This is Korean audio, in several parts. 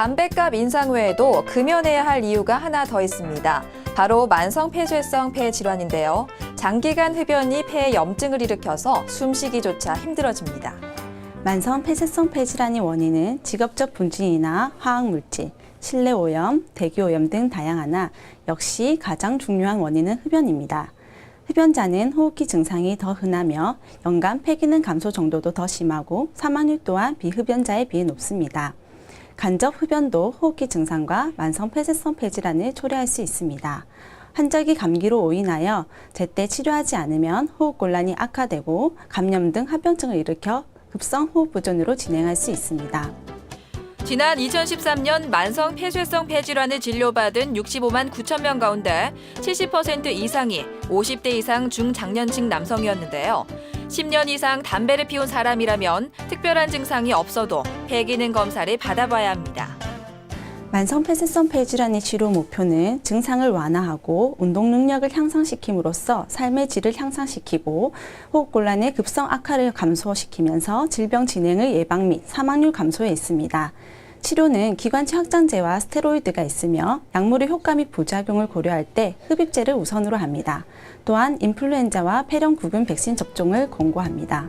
담배값 인상 외에도 금연해야 할 이유가 하나 더 있습니다. 바로 만성 폐쇄성 폐 질환인데요. 장기간 흡연이 폐에 염증을 일으켜서 숨쉬기조차 힘들어집니다. 만성 폐쇄성 폐 질환의 원인은 직업적 분진이나 화학물질, 실내 오염, 대기 오염 등 다양하나 역시 가장 중요한 원인은 흡연입니다. 흡연자는 호흡기 증상이 더 흔하며 연간 폐기능 감소 정도도 더 심하고 사망률 또한 비흡연자에 비해 높습니다. 간접 흡연도 호흡기 증상과 만성 폐쇄성 폐질환을 초래할 수 있습니다. 환자기 감기로 오인하여 제때 치료하지 않으면 호흡곤란이 악화되고 감염 등 합병증을 일으켜 급성 호흡 부전으로 진행할 수 있습니다. 지난 2013년 만성 폐쇄성 폐질환을 진료받은 65만 9천 명 가운데 70% 이상이 50대 이상 중장년층 남성이었는데요. 10년 이상 담배를 피운 사람이라면 특별한 증상이 없어도 폐기능 검사를 받아봐야 합니다. 만성 폐쇄성 폐질환의 치료 목표는 증상을 완화하고 운동 능력을 향상시킴으로써 삶의 질을 향상시키고 호흡곤란의 급성 악화를 감소시키면서 질병 진행의 예방 및 사망률 감소에 있습니다. 치료는 기관지 확장제와 스테로이드가 있으며 약물의 효과 및 부작용을 고려할 때 흡입제를 우선으로 합니다. 또한 인플루엔자와 폐렴 구균 백신 접종을 권고합니다.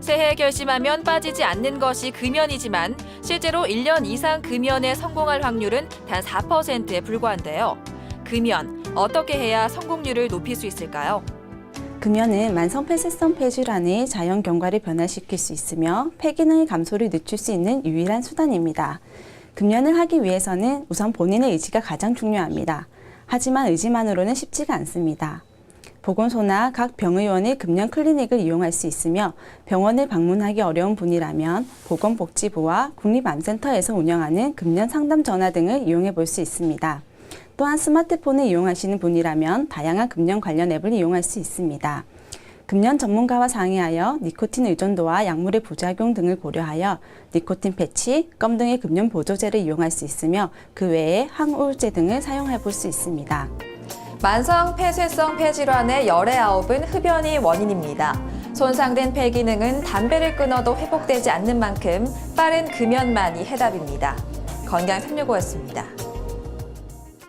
새해 결심하면 빠지지 않는 것이 금연이지만 실제로 1년 이상 금연에 성공할 확률은 단 4%에 불과한데요. 금연, 어떻게 해야 성공률을 높일 수 있을까요? 금연은 만성 폐쇄성 폐질환의 자연 경과를 변화시킬 수 있으며 폐기능의 감소를 늦출 수 있는 유일한 수단입니다. 금연을 하기 위해서는 우선 본인의 의지가 가장 중요합니다. 하지만 의지만으로는 쉽지가 않습니다. 보건소나 각 병의원의 금연 클리닉을 이용할 수 있으며 병원을 방문하기 어려운 분이라면 보건복지부와 국립암센터에서 운영하는 금연 상담 전화 등을 이용해 볼 수 있습니다. 또한 스마트폰을 이용하시는 분이라면 다양한 금연 관련 앱을 이용할 수 있습니다. 금연 전문가와 상의하여 니코틴 의존도와 약물의 부작용 등을 고려하여 니코틴 패치, 껌 등의 금연 보조제를 이용할 수 있으며 그 외에 항우울제 등을 사용해 볼 수 있습니다. 만성 폐쇄성 폐질환의 열의 아홉은 흡연이 원인입니다. 손상된 폐 기능은 담배를 끊어도 회복되지 않는 만큼 빠른 금연만이 해답입니다. 건강 365였습니다.